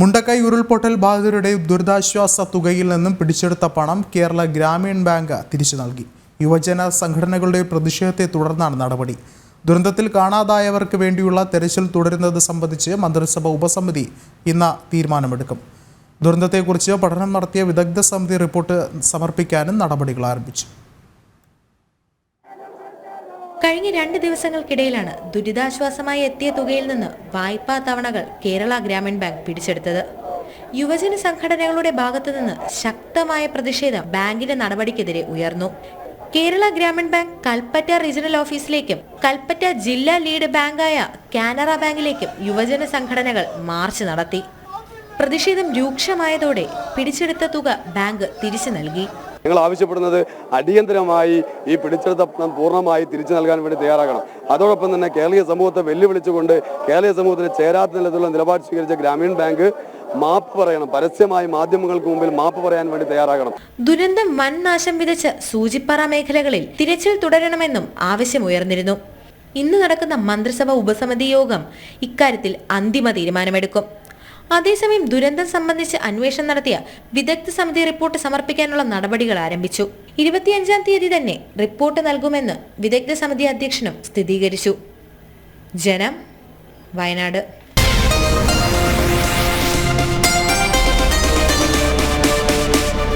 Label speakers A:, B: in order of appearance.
A: മുണ്ടക്കൈ ഉരുൾപൊട്ടൽ ബാധിതരുടെ ദുരിതാശ്വാസ തുകയിൽ നിന്നും പിടിച്ചെടുത്ത പണം കേരള ഗ്രാമീൺ ബാങ്ക് തിരിച്ചു നൽകി. യുവജന സംഘടനകളുടെ പ്രതിഷേധത്തെ തുടർന്നാണ് നടപടി. ദുരന്തത്തിൽ കാണാതായവർക്ക് വേണ്ടിയുള്ള തെരച്ചിൽ തുടരുന്നത് സംബന്ധിച്ച് മന്ത്രിസഭ ഉപസമിതി ഇന്ന് തീരുമാനമെടുക്കും. ദുരന്തത്തെക്കുറിച്ച് പഠനം നടത്തിയ വിദഗ്ധ സമിതി റിപ്പോർട്ട് സമർപ്പിക്കാനും നടപടികൾ ആരംഭിച്ചു.
B: കഴിഞ്ഞ രണ്ട് ദിവസങ്ങൾക്കിടയിലാണ് ദുരിതാശ്വാസമായി എത്തിയ തുകയിൽ നിന്ന് വായ്പാ തവണകൾ കേരള ഗ്രാമീൺ ബാങ്ക് പിടിച്ചെടുത്തത്. യുവജന സംഘടനകളുടെ ഭാഗത്തുനിന്ന് ശക്തമായ പ്രതിഷേധം ബാങ്കിന്റെ നടപടിക്കെതിരെ ഉയർന്നു. കേരള ഗ്രാമീൺ ബാങ്ക് കൽപ്പറ്റ റീജിയണൽ ഓഫീസിലേക്കും കൽപ്പറ്റ ജില്ലാ ലീഡ് ബാങ്കായ കാനറ ബാങ്കിലേക്കും യുവജന സംഘടനകൾ മാർച്ച് നടത്തി. പ്രതിഷേധം രൂക്ഷമായതോടെ പിടിച്ചെടുത്ത തുക ബാങ്ക് തിരിച്ചു നൽകി.
C: ഞങ്ങൾ ആവശ്യപ്പെടുന്നത് അടിയന്തരമായി ഈ പിടിച്ചെടുത്ത പണം പൂർണമായി തിരിച്ചു നൽകാൻ വേണ്ടി തയ്യാറാകണം. അതോടൊപ്പം തന്നെ കേരളീയ സമൂഹത്തെ വെല്ലുവിളിച്ചുകൊണ്ട് കേരളീയ സമൂഹത്തിന് ചേരാത്ത നിലത്തിലുള്ള നിലപാട് സ്വീകരിച്ച ഗ്രാമീൺ ബാങ്ക് മാപ്പ് പറയണം. പരസ്യമായി മാധ്യമങ്ങൾക്ക് മുമ്പിൽ മാപ്പ് പറയാൻ വേണ്ടി തയ്യാറാകണം.
B: ദുരന്തം വൻ നാശം വിതച്ച സൂചിപ്പാറ മേഖലകളിൽ തിരച്ചിൽ തുടരണമെന്നും ആവശ്യമുയർന്നിരുന്നു ഇന്ന് നടക്കുന്ന മന്ത്രിസഭ ഉപസമിതി യോഗം ഇക്കാര്യത്തിൽ അന്തിമ തീരുമാനമെടുക്കും. അതേസമയം ദുരന്തം സംബന്ധിച്ച് അന്വേഷണം നടത്തിയ വിദഗ്ധ സമിതി റിപ്പോർട്ട് സമർപ്പിക്കാനുള്ള നടപടികൾ ആരംഭിച്ചു. ഇരുപത്തിയഞ്ചാം തീയതി തന്നെ റിപ്പോർട്ട് നൽകുമെന്ന് വിദഗ്ധ സമിതി അധ്യക്ഷനും സ്ഥിരീകരിച്ചു. ജനം വയനാട്.